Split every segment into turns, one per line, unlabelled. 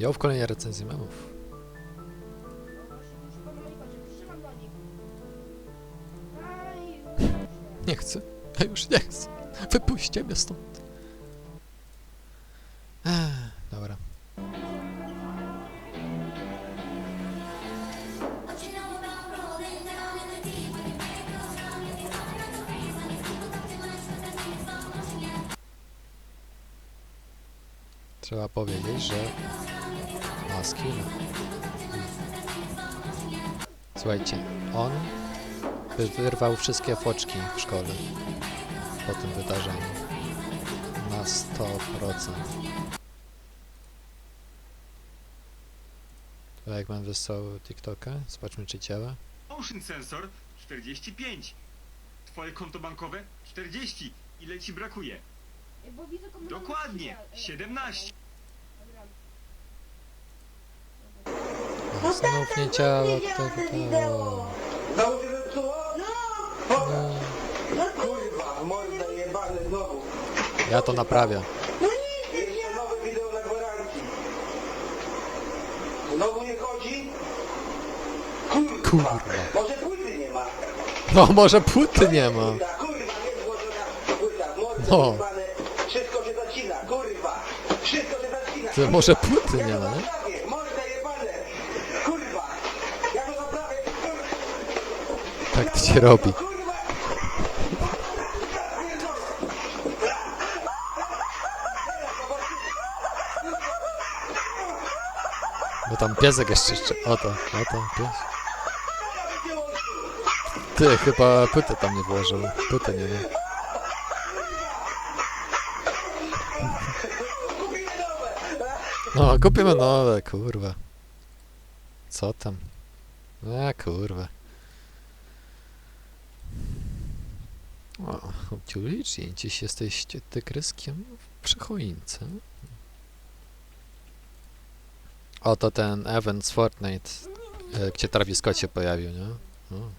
Ja w kolejnej recenzji memów. Nie chcę. Ja już nie chcę. Wypuśćcie mnie stąd. Ech, dobra. Trzeba powiedzieć, że ma skill. Słuchajcie, on wy- wyrwał wszystkie foczki w szkole po tym wydarzeniu. Na 100%. To jak mam wysłał TikToka, zobaczmy czy działa.
Motion sensor 45. Twoje konto bankowe 40. Ile ci brakuje? Dokładnie 17.
A, Znów nie działa,
się zepsuło?
No,
No kurwa, morda znowu.
ja to naprawię.
Jeszcze nowe wideo na gwarancji. Znowu nie chodzi? Kurwa.
Kurwa.
Może płyty nie ma.
No może płyty nie ma.
Płyta, Kurwa, nie złożona płyta. Morda
No.
jebane. Wszystko się zacina, kurwa. Wszystko się zacina.
To może płyty nie ma, nie? Tak to się robi. Bo tam piesek jeszcze jeszcze. Oto, oto, pies. Ty, chyba płytę tam nie włożył. Płytę nie wiem. No, kupimy nowe, kurwa. Co tam? A, kurwa. O, Julici, dziś jesteście tygryskiem w przechoince. Oto ten event z Fortnite, e, gdzie Travis się pojawił, nie? O.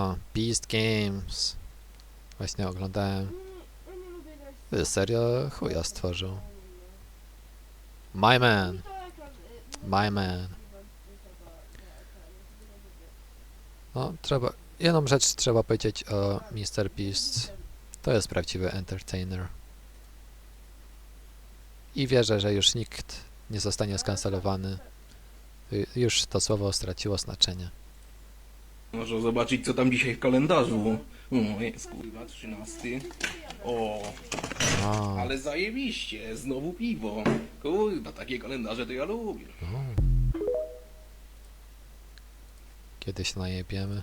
o, Beast Games. Właśnie oglądałem. Ty, serio chuja stworzył. My man, my man. No, trzeba... Jedną rzecz trzeba powiedzieć o Mr. Beast. To jest prawdziwy entertainer. I wierzę, że już nikt nie zostanie skancelowany. Już to słowo straciło znaczenie.
Można zobaczyć, co tam dzisiaj w kalendarzu. O, jest kurwa, 13. O,
O,
ale zajebiście, znowu piwo. Kurwa, takie kalendarze to ja lubię.
Kiedyś najebiemy.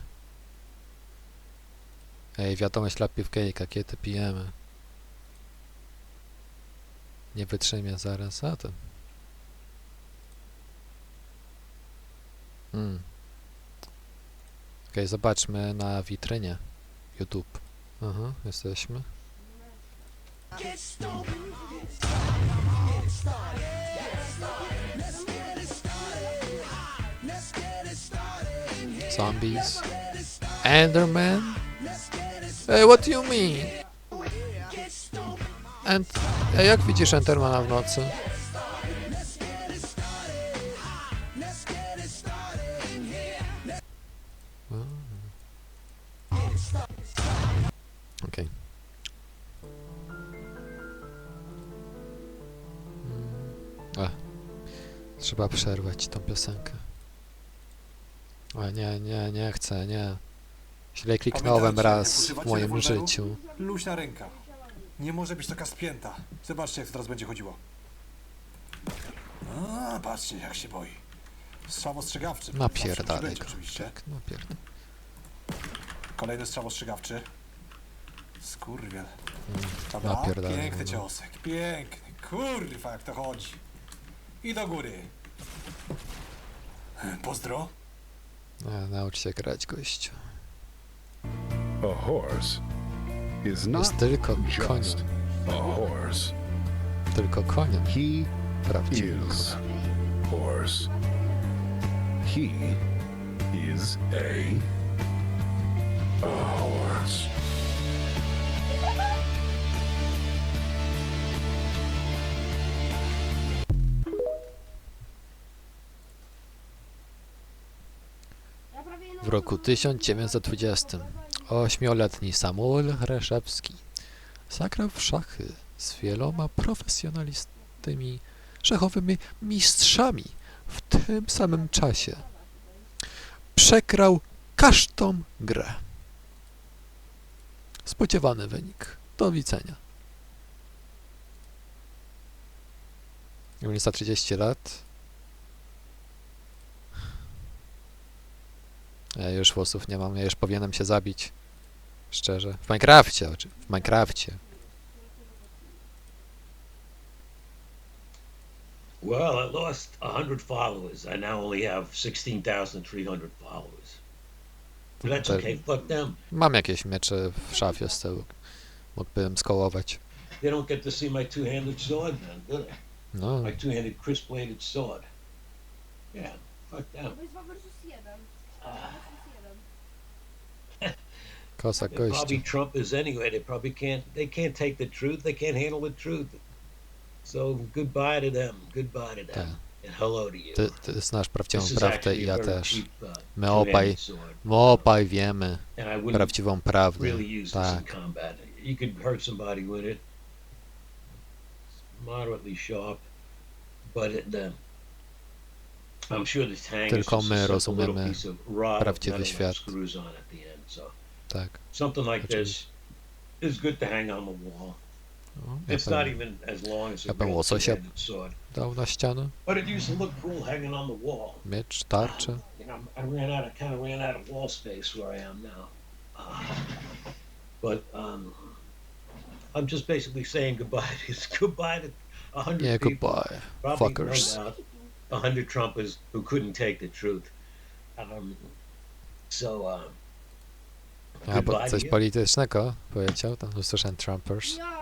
Ej, wiadomość dla piwkejka, kiedy pijemy. Nie wytrzymie zaraz, a to... Hmm. Okej, zobaczmy na witrynie YouTube. Aha, jesteśmy. Zombies. Enderman? Hey, what do you mean? And, a jak widzisz Endermana w nocy? A. Okej. Mm. A. Trzeba przerwać tą piosenkę. O nie, nie, nie chcę, nie. Źle kliknąłem
Pamiętajcie,
raz
jak
w
używacie
moim
rewolweru?
życiu.
Luźna ręka. Nie może być taka spięta. Zobaczcie, jak to teraz będzie chodziło. A, patrzcie, jak się boi. Strzał ostrzegawczy. Zawsze musi być,
go.
oczywiście.
Tak, napierdalaj.
Kolejny strzał ostrzegawczy. Skurwiel.
Mm,
Dobra,
Napierdalaj
piękny ciosek. Piękny. Kurwa, jak to chodzi. I do góry. Pozdro.
Naucz się grać, gościu.
A horse is not
jest tylko koniem.
A horse.
Tylko koniem.
He
prawdziwy
is horse. He is a, a horse.
w roku 1920 ośmioletni Samuel Hreszewski zagrał w szachy z wieloma profesjonalistami szachowymi mistrzami w tym samym czasie. Przegrał każdą grę. Spodziewany wynik. Do widzenia. Julica 30 lat. Ja już włosów nie mam, ja już powinienem się zabić. Szczerze. W Minecrafcie, oczy- w Minecrafcie.
Well, I lost 100 followers. I now only have 16,300 followers. But that's okay. Fuck them.
Mam jakieś miecze w szafie z tyłu. Mógłbym skołować.
They don't get to see my two-handed sword then, do they?
No,
My two-handed crisp-bladed sword. Yeah, fuck them.
To jest 2 versus 1.
Ah.
Versus 1.
kosak
They're probably
gości.
Trumpers anyway. They probably can't. They can't take the truth. They can't handle the truth. So goodbye to them. Goodbye to them. And hello to you.
Ty, ty znasz prawdziwą
This is
prawdę i ja też.
uh,
My obaj, my obaj wiemy prawdziwą prawdę.
really use this in
Tak.
combat. You could hurt somebody with it. It's moderately sharp, but it, uh, I'm sure this hang
Tylko
is
my rozumiemy prawdziwy świat.
Screws on at the end. So
Tak.
something like this is good to hang on the wall. It's not even as long as a real two-handed sword,
dał na ścianę.
but it used to look cool hanging on the wall.
Miecz, tarczę.
You know, I ran out of kind of ran out of wall space where I am now. Uh, but um, I'm just basically saying goodbye. to goodbye to a hundred
yeah,
people.
goodbye.
Probably
fuckers.
a hundred Trumpers who couldn't take the truth. Um, so um,
A, bo
goodbye
coś politycznego powiedział, tam usłyszałem Trumpers.
Ja.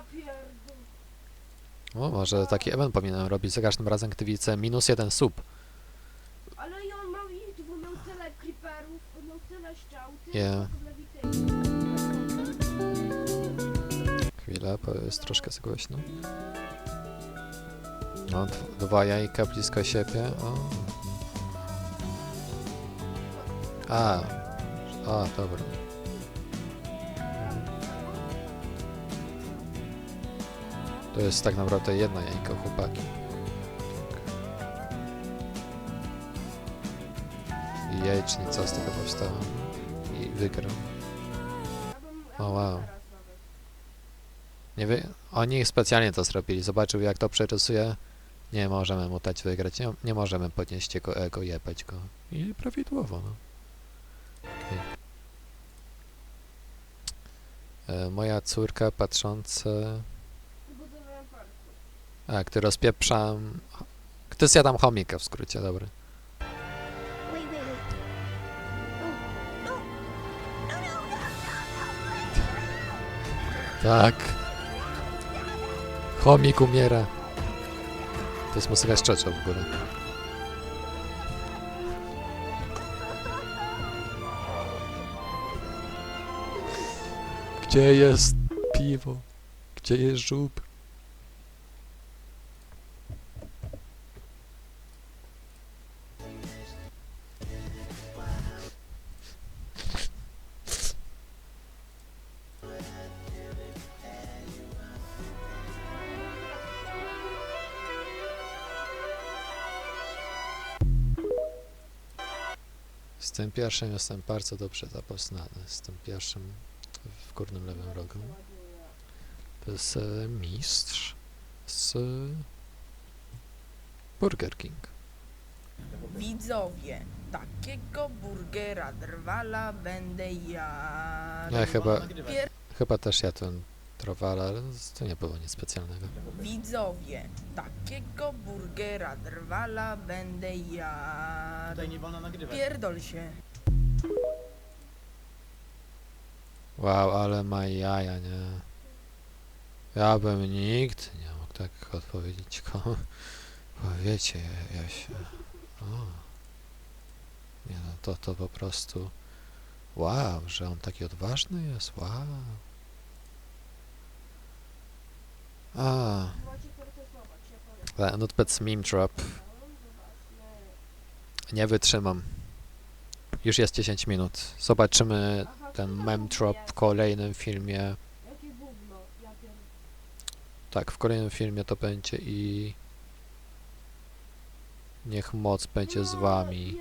O, może taki event powinienem robić za każdym razem, gdy widzę minus jeden sub.
Ale on miał ich, bo miał tyle creeperów, miał tyle ściał,
Yeah. Chwilę, bo jest troszkę za głośno. No, dw- dwa jajka blisko siebie. O. A, a, dobra. To jest tak naprawdę jedno jajko, chłopaki. I jajecznica z tego powstała. I wygrał. O, wow. Nie wie, oni specjalnie to zrobili. Zobaczył jak to przerysuje. Nie możemy mu dać wygrać. Nie, nie możemy podnieść jego ego, jebać go. I prawidłowo, no. Okej. E, moja córka patrzące...
Budowałem parku.
A, gdy rozpieprzam... Gdy zjadam chomika w skrócie, dobry. Tak. Chomik umiera. To jest muzyka z Czeczo w ogóle. Gdzie jest piwo? Gdzie jest żub? Z tym pierwszym jestem bardzo dobrze zapoznany. Z tym pierwszym w górnym lewym rogu. To jest e, mistrz z Burger King.
Widzowie, takiego burgera drwala będę ja.
Ja chyba,
Pier...
chyba też ja ten trowal, ale to nie było nic specjalnego.
Widzowie, takiego burgera drwala będę ja.
Tutaj nie wolno nagrywać.
Pierdol się.
Wow, ale ma jaja, nie? Ja bym nigdy nie mógł tak odpowiedzieć komu. Bo wiecie, ja, ja się... O. Nie no, to, to po prostu... Wow, że on taki odważny jest, wow. A, that notepad meme
zobaczmy.
Nie wytrzymam. Już jest 10 minut. Zobaczymy ten memtrop
jest?
w kolejnym filmie. Tak, w kolejnym filmie to będzie i... Niech moc będzie z wami.